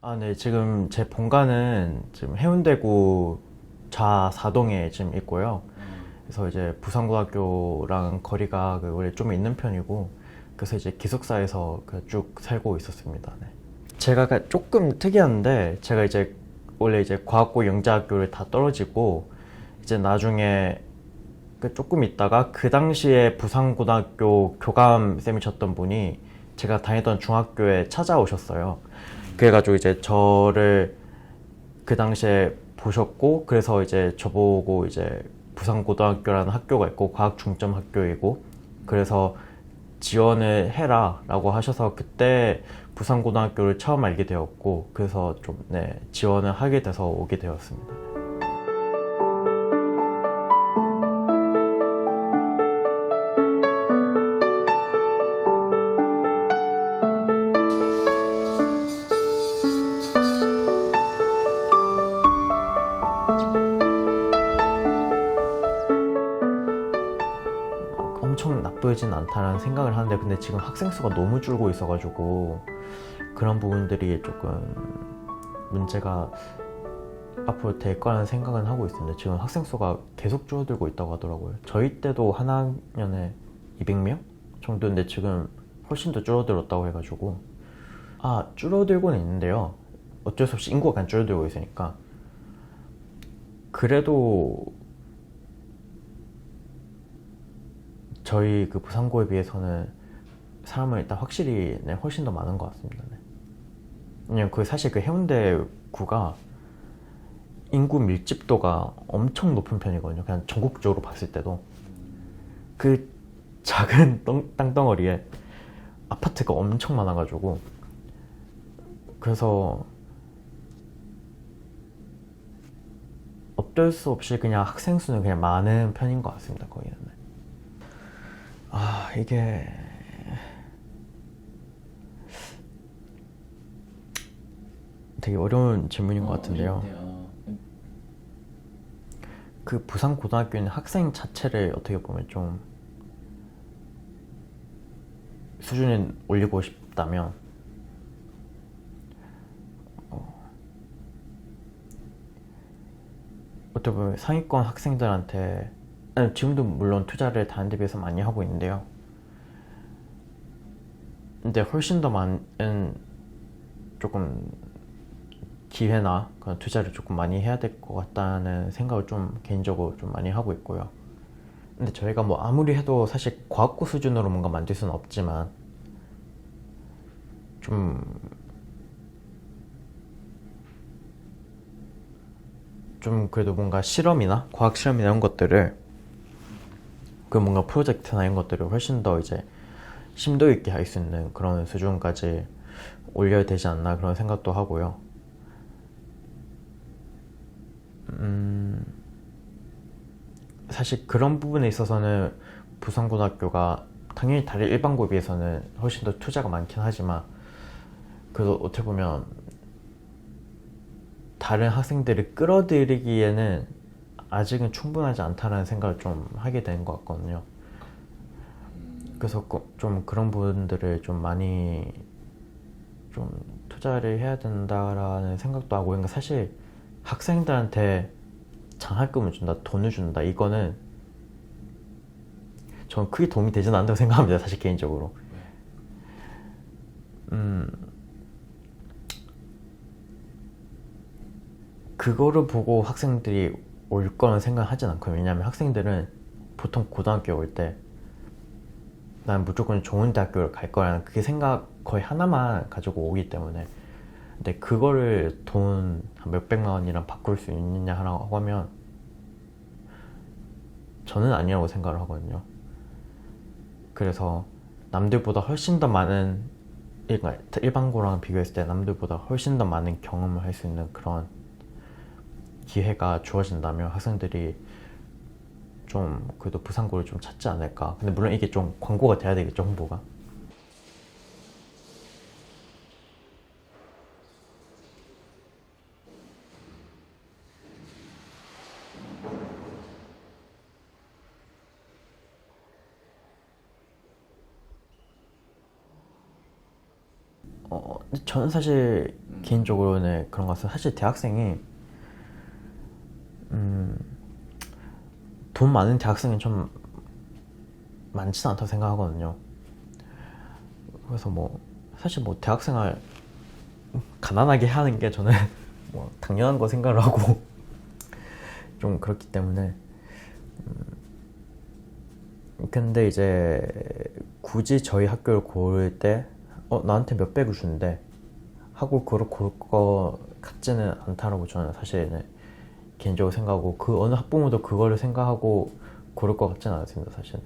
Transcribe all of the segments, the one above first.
아, 네. 지금 제 본가는 지금 해운대구 좌사동에 지금 있고요. 그래서 이제 부산고등학교랑 거리가 그 원래 좀 있는 편이고, 그래서 이제 기숙사에서 그쭉 살고 있었습니다. 네. 제가 가- 조금 특이한데, 제가 이제 원래 이제 과학고 영재학교를 다 떨어지고, 이제 나중에 그 조금 있다가 그 당시에 부산고등학교 교감 쌤이셨던 분이 제가 다니던 중학교에 찾아오셨어요. 그래가지고 이제 저를 그 당시에 보셨고 그래서 이제 저보고 이제 부산고등학교라는 학교가 있고 과학 중점 학교이고 그래서 지원을 해라라고 하셔서 그때 부산고등학교를 처음 알게 되었고 그래서 좀 네, 지원을 하게 돼서 오게 되었습니다. 나쁘진 않다는 생각을 하는데 근데 지금 학생 수가 너무 줄고 있어가지고 그런 부분들이 조금 문제가 앞으로 될 거라는 생각은 하고 있습니다. 지금 학생 수가 계속 줄어들고 있다고 하더라고요. 저희 때도 한 학년에 200명 정도인데 지금 훨씬 더 줄어들었다고 해가지고 아 줄어들고는 있는데요. 어쩔 수 없이 인구가 그냥 줄어들고 있으니까 그래도 저희 그 부산고에 비해서는 사람은 일단 확실히 네, 훨씬 더 많은 것 같습니다. 네. 왜냐면 그 사실 그 해운대 구가 인구 밀집도가 엄청 높은 편이거든요. 그냥 전국적으로 봤을 때도 그 작은 땅- 땅덩어리에 아파트가 엄청 많아가지고 그래서 어쩔 수 없이 그냥 학생 수는 그냥 많은 편인 것 같습니다. 거기는. 네. 아, 이게 되게 어려운 질문인 것 같은데요. 그 부산 고등학교는 학생 자체를 어떻게 보면 좀 수준을 올리고 싶다면 어, 어떻게 보면 상위권 학생들한테 아니, 지금도 물론 투자를 다른 데 비해서 많이 하고 있는데요. 근데 훨씬 더 많은 조금 기회나 그런 투자를 조금 많이 해야 될 것 같다는 생각을 좀 개인적으로 좀 많이 하고 있고요. 근데 저희가 뭐 아무리 해도 사실 과학고 수준으로 뭔가 만들 수는 없지만 좀 좀 그래도 뭔가 실험이나 과학 실험이나 이런 것들을 그 뭔가 프로젝트나 이런 것들을 훨씬 더 이제 심도 있게 할 수 있는 그런 수준까지 올려야 되지 않나 그런 생각도 하고요. 음, 사실 그런 부분에 있어서는 부산고등학교가 당연히 다른 일반고에 비해서는 훨씬 더 투자가 많긴 하지만 그래도 어떻게 보면 다른 학생들을 끌어들이기에는 아직은 충분하지 않다는 생각을 좀 하게 된 것 같거든요. 그래서 그- 좀 그런 부분들을 좀 많이 좀 투자를 해야 된다라는 생각도 하고 그러니까 사실 학생들한테 장학금을 준다, 돈을 준다 이거는 저는 크게 도움이 되지는 않는다고 생각합니다. 사실 개인적으로. 음, 그거를 보고 학생들이 올 거는 생각을 하진 않고요. 왜냐하면 학생들은 보통 고등학교 올 때 난 무조건 좋은 대학교를 갈 거라는 그 생각 거의 하나만 가지고 오기 때문에 근데 그거를 돈한 몇백만 원이랑 바꿀 수 있느냐 하라고 하면 저는 아니라고 생각을 하거든요. 그래서 남들보다 훨씬 더 많은 일반고랑 비교했을 때 남들보다 훨씬 더 많은 경험을 할 수 있는 그런 기회가 주어진다면 학생들이 좀 그래도 부산고를 좀 찾지 않을까. 근데 물론 이게 좀 광고가 돼야 되겠죠, 홍보가. 어, 저는 사실 개인적으로는 그런 것 같아요. 사실 대학생이 음, 돈 많은 대학생은 좀 많지는 않다고 생각하거든요. 그래서 뭐 사실 뭐 대학생활 가난하게 하는 게 저는 뭐 당연한 거 생각을 하고 좀 그렇기 때문에 음, 근데 이제 굳이 저희 학교를 고를 때 어, 나한테 몇 백을 주는데 하고 그걸 고를 것 같지는 않다라고 저는 사실은 개인적으로 생각하고 그 어느 학부모도 그거를 생각하고 고를 것 같지는 않습니다 사실은.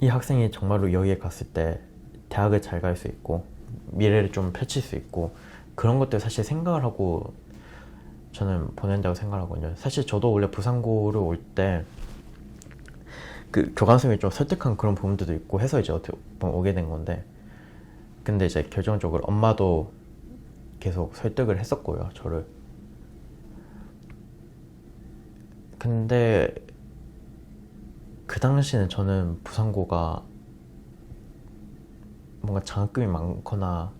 이 학생이 정말로 여기에 갔을 때 대학을 잘 갈 수 있고 미래를 좀 펼칠 수 있고 그런 것들 사실 생각을 하고 저는 보낸다고 생각하거든요. 사실 저도 원래 부산고를 올 때 그 교감 선생님이 좀 설득한 그런 부분들도 있고 해서 이제 어떻게 오게 된 건데 근데 이제 결정적으로 엄마도 계속 설득을 했었고요 저를 근데 그 당시에는 저는 부산고가 뭔가 장학금이 많거나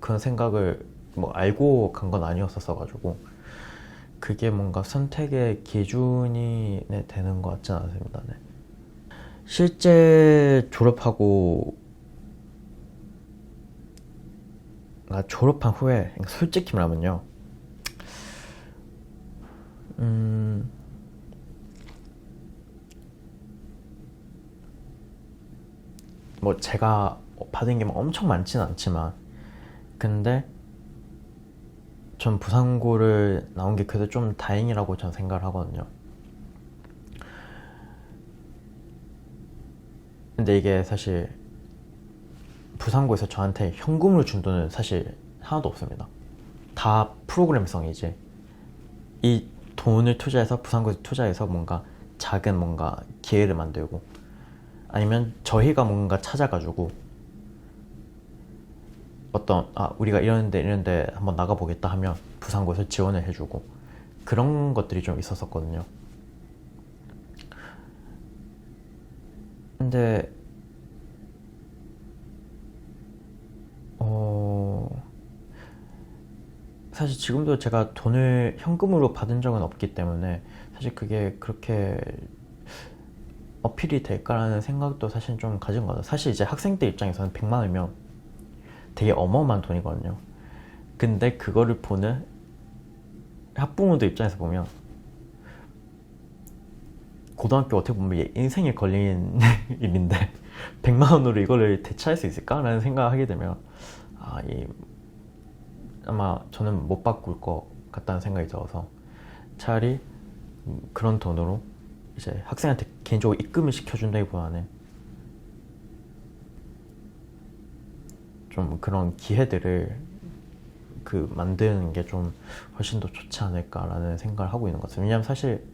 그런 생각을 뭐 알고 간 건 아니었었어 가지고 그게 뭔가 선택의 기준이 네, 되는 것 같지는 않습니다. 네. 실제 졸업하고 아, 졸업한 후에 그러니까 솔직히 말하면요. 음, 뭐 제가 받은 게 막 엄청 많지는 않지만 근데 전 부산고를 나온 게 그래도 좀 다행이라고 저는 생각을 하거든요. 근데 이게 사실 부산고에서 저한테 현금으로 준 돈은 사실 하나도 없습니다. 다 프로그램성이지. 이 돈을 투자해서 부산고에서 투자해서 뭔가 작은 뭔가 기회를 만들고 아니면 저희가 뭔가 찾아가지고 어떤 아 우리가 이런데 이런데 한번 나가보겠다 하면 부산고에서 지원을 해주고 그런 것들이 좀 있었었거든요. 근데 어 사실 지금도 제가 돈을 현금으로 받은 적은 없기 때문에 사실 그게 그렇게 어필이 될까라는 생각도 사실 좀 가진 것 같아요. 사실 이제 학생 때 입장에서는 100만 원이면 되게 어마어마한 돈이거든요. 근데 그거를 보는 학부모들 입장에서 보면 고등학교 어떻게 보면 얘 인생에 걸린 일인데 100만 원으로 이거를 대체할 수 있을까라는 생각을 하게 되면 아, 이 아마 저는 못 바꿀 것 같다는 생각이 들어서 차라리 그런 돈으로 이제 학생한테 개인적으로 입금을 시켜준다기보다는 좀 그런 기회들을 그 만드는 게 좀 훨씬 더 좋지 않을까라는 생각을 하고 있는 것 같아요. 왜냐하면 사실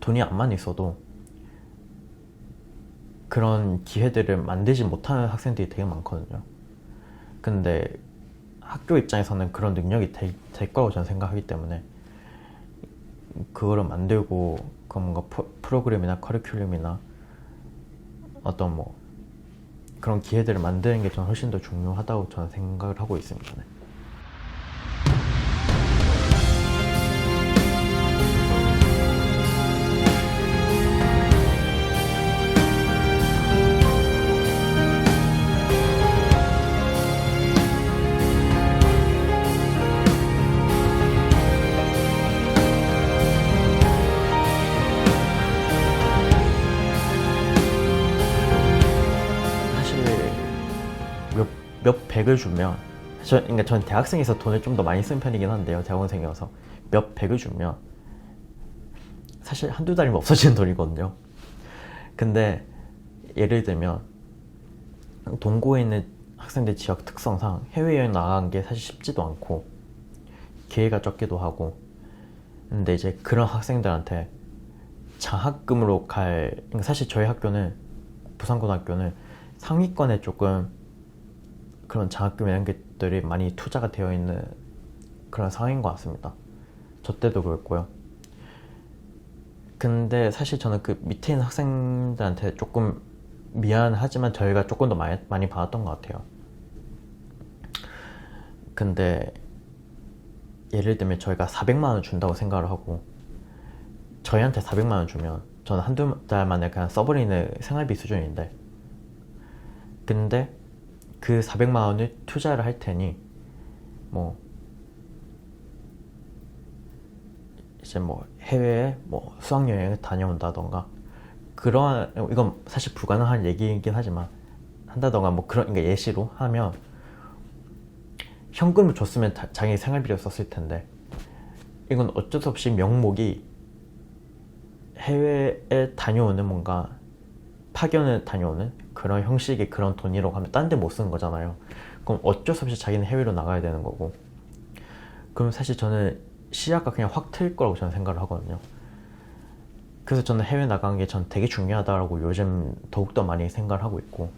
돈이 안만 있어도 그런 기회들을 만들지 못하는 학생들이 되게 많거든요. 근데 학교 입장에서는 그런 능력이 될, 될 거라고 저는 생각하기 때문에 그거를 만들고 그 뭔가 프로그램이나 커리큘럼이나 어떤 뭐 그런 기회들을 만드는 게 저는 훨씬 더 중요하다고 저는 생각을 하고 있습니다. 네. 백을 주면 저, 그러니까 전 대학생에서 돈을 좀 더 많이 쓴 편이긴 한데요 대학원생이어서. 몇 백을 주면 사실 한두 달이면 없어지는 돈이거든요. 근데 예를 들면 동고에 있는 학생들 지역 특성상 해외여행 나간 게 사실 쉽지도 않고 기회가 적기도 하고. 근데 이제 그런 학생들한테 장학금으로 갈 그러니까 사실 저희 학교는 부산고등학교는 상위권에 조금 그런 장학금 이런 것들이 많이 투자가 되어 있는 그런 상황인 것 같습니다. 저 때도 그랬고요. 근데 사실 저는 그 밑에 있는 학생들한테 조금 미안하지만 저희가 조금 더 많이, 많이 받았던 것 같아요. 근데 예를 들면 저희가 400만 원 준다고 생각을 하고 저희한테 400만 원 주면 저는 한두 달 만에 그냥 써버리는 생활비 수준인데 근데 그 400만 원을 투자를 할 테니 뭐 이제 뭐 해외에 뭐 수학여행을 다녀온다던가 그러한 이건 사실 불가능한 얘기이긴 하지만 한다던가 뭐 그런 그러니까 예시로 하면 현금을 줬으면 다- 자기 생활비로 썼을 텐데 이건 어쩔 수 없이 명목이 해외에 다녀오는 뭔가 파견을 다녀오는 그런 형식의 그런 돈이라고 하면 딴 데 못 쓰는 거잖아요. 그럼 어쩔 수 없이 자기는 해외로 나가야 되는 거고. 그럼 사실 저는 시야가 그냥 확 트일 거라고 저는 생각을 하거든요. 그래서 저는 해외 나가는 게전 되게 중요하다라고 요즘 더욱더 많이 생각을 하고 있고.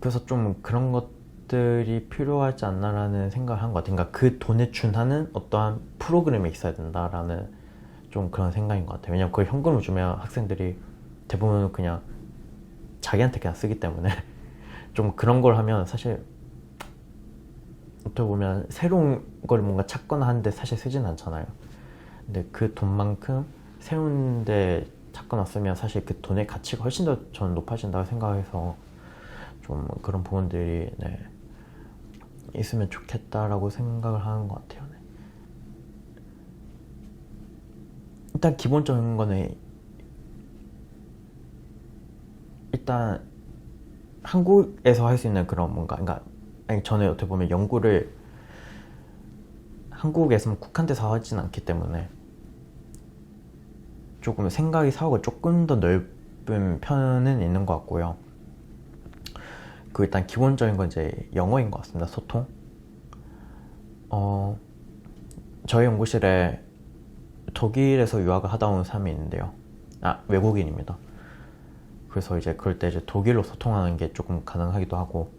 그래서 좀 그런 것들이 필요하지 않나라는 생각을 한 것 같아요. 그러니까 그 돈에 준하는 어떠한 프로그램이 있어야 된다라는 좀 그런 생각인 것 같아요. 왜냐면 그걸 현금을 주면 학생들이 대부분 그냥 자기한테 그냥 쓰기 때문에 좀 그런 걸 하면 사실 어떻게 보면 새로운 걸 뭔가 찾거나 하는데 사실 쓰진 않잖아요. 근데 그 돈만큼 새로운 데 찾거나 쓰면 사실 그 돈의 가치가 훨씬 더 저는 높아진다고 생각해서 좀 그런 부분들이 네, 있으면 좋겠다라고 생각을 하는 것 같아요. 네. 일단 기본적인 거는 일단 한국에서 할 수 있는 그런 뭔가 그러니까 아니 저는 어떻게 보면 연구를 한국에서는 국한돼서 하진 않기 때문에 조금 생각이 사고가 조금 더 넓은 편은 있는 것 같고요. 그 일단 기본적인 건 이제 영어인 것 같습니다. 소통. 어 저희 연구실에 독일에서 유학을 하다 온 사람이 있는데요. 아 외국인입니다. 그래서 이제 그럴 때 이제 독일로 소통하는 게 조금 가능하기도 하고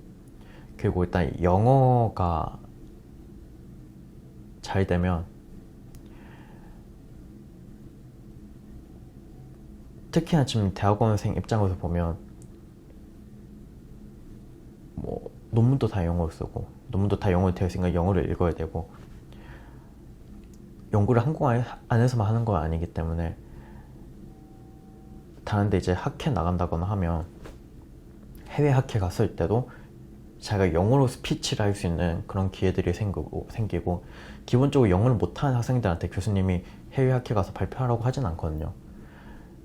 그리고 일단 영어가 잘 되면 특히나 지금 대학원생 입장에서 보면 뭐 논문도 다 영어로 쓰고 논문도 다 영어로 되어 있으니까 영어를 읽어야 되고 연구를 한국 안- 안에서만 하는 건 아니기 때문에 다른데 이제 학회 나간다거나 하면 해외 학회 갔을 때도 자기가 영어로 스피치를 할 수 있는 그런 기회들이 생기고, 생기고 기본적으로 영어를 못하는 학생들한테 교수님이 해외 학회 가서 발표하라고 하진 않거든요.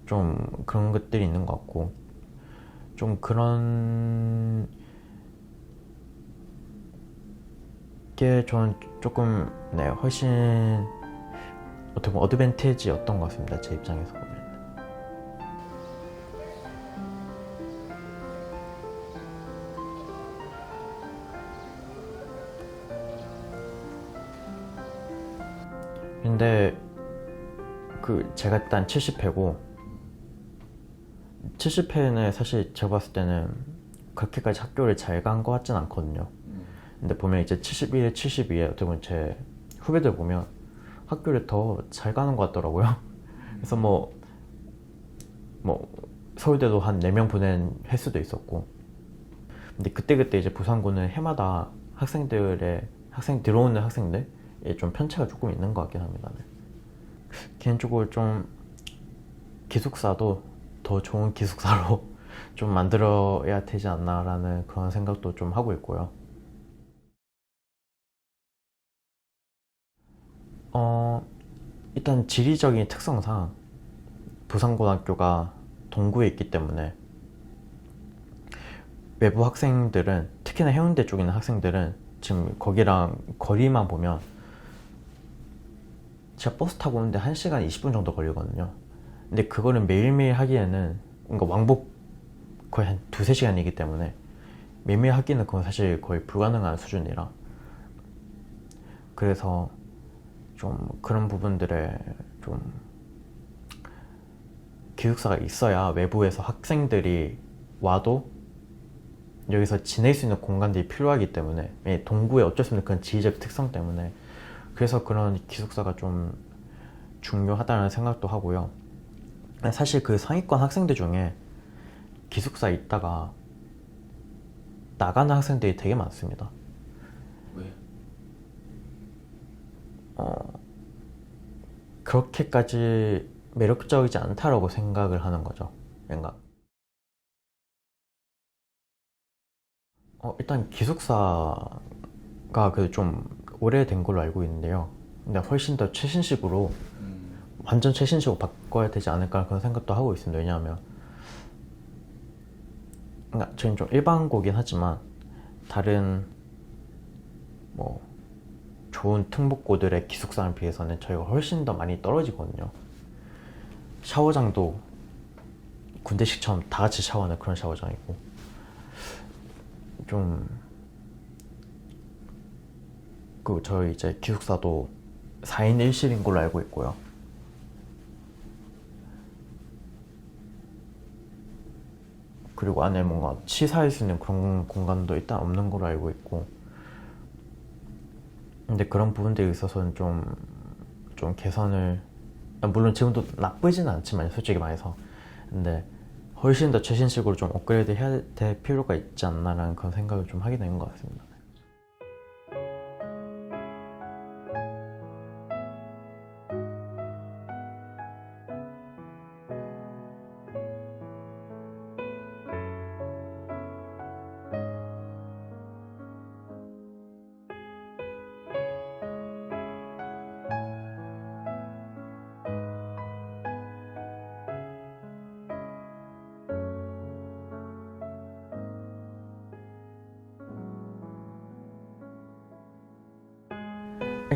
좀 그런 것들이 있는 것 같고 좀 그런 게 저는 조금 네 훨씬 어떻게 보면 어드밴티지였던 것 같습니다. 제 입장에서 근데 그 제가 일단 70회고 70회는 사실 제가 봤을 때는 그렇게까지 학교를 잘 간 것 같진 않거든요. 근데 보면 이제 71에 72에 어떻게 보면 제 후배들 보면 학교를 더 잘 가는 것 같더라고요. 그래서 뭐, 뭐, 서울대도 한 4명 보낸 횟수도 있었고. 근데 그때그때 이제 부산고는 해마다 학생들의, 학생, 들어오는 학생들에 좀 편차가 조금 있는 것 같긴 합니다. 네. 개인적으로 좀 기숙사도 더 좋은 기숙사로 좀 만들어야 되지 않나라는 그런 생각도 좀 하고 있고요. 어, 일단 지리적인 특성상 부산고등학교가 동구에 있기 때문에 외부 학생들은 특히나 해운대 쪽에 있는 학생들은 지금 거기랑 거리만 보면 제가 버스 타고 오는데 1시간 20분 정도 걸리거든요. 근데 그거는 매일매일 하기에는 그러니까 왕복 거의 한 두세 시간이기 때문에 매일매일 하기는 그건 사실 거의 불가능한 수준이라 그래서 좀 그런 부분들에 좀 기숙사가 있어야 외부에서 학생들이 와도 여기서 지낼 수 있는 공간들이 필요하기 때문에 예, 동구에 어쩔 수 없는 그런 지리적 특성 때문에 그래서 그런 기숙사가 좀 중요하다는 생각도 하고요. 사실 그 상위권 학생들 중에 기숙사에 있다가 나가는 학생들이 되게 많습니다. 왜? 그렇게까지 매력적이지 않다라고 생각을 하는 거죠. 뭔가 어, 일단 기숙사가 그좀 오래된 걸로 알고 있는데요. 근데 훨씬 더 최신식으로 음, 완전 최신식으로 바꿔야 되지 않을까 그런 생각도 하고 있습니다. 왜냐하면 그러니까 저희는 좀 일반고긴 하지만 다른 뭐 좋은 특목고들의 기숙사에 비해서는 저희가 훨씬 더 많이 떨어지거든요. 샤워장도 군대식처럼 다 같이 샤워하는 그런 샤워장이고 좀 그 저희 이제 기숙사도 4인 1실인 걸로 알고 있고요. 그리고 안에 뭔가 치사할 수 있는 그런 공간도 일단 없는 걸로 알고 있고 근데 그런 부분들에 있어서는 좀, 좀 개선을 물론 지금도 나쁘지는 않지만 솔직히 말해서 근데 훨씬 더 최신식으로 좀 업그레이드 해야 될 필요가 있지 않나라는 그런 생각을 좀 하게 되는 것 같습니다.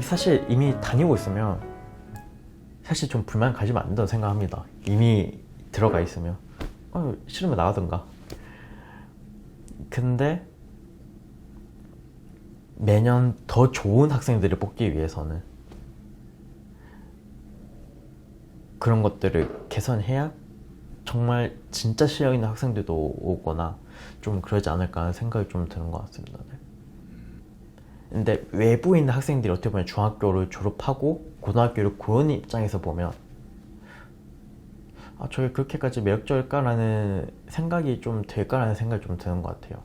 사실 이미 다니고 있으면 사실 좀 불만 가지면 안 된다고 생각합니다. 이미 들어가 있으면 어, 싫으면 나가든가. 근데 매년 더 좋은 학생들을 뽑기 위해서는 그런 것들을 개선해야 정말 진짜 실력 있는 학생들도 오거나 좀 그러지 않을까 하는 생각이 좀 드는 것 같습니다. 네. 근데 외부에 있는 학생들이 어떻게 보면 중학교를 졸업하고 고등학교를 고르는 입장에서 보면 아 저게 그렇게까지 매력적일까라는 생각이 좀 될까라는 생각이 좀 드는 것 같아요.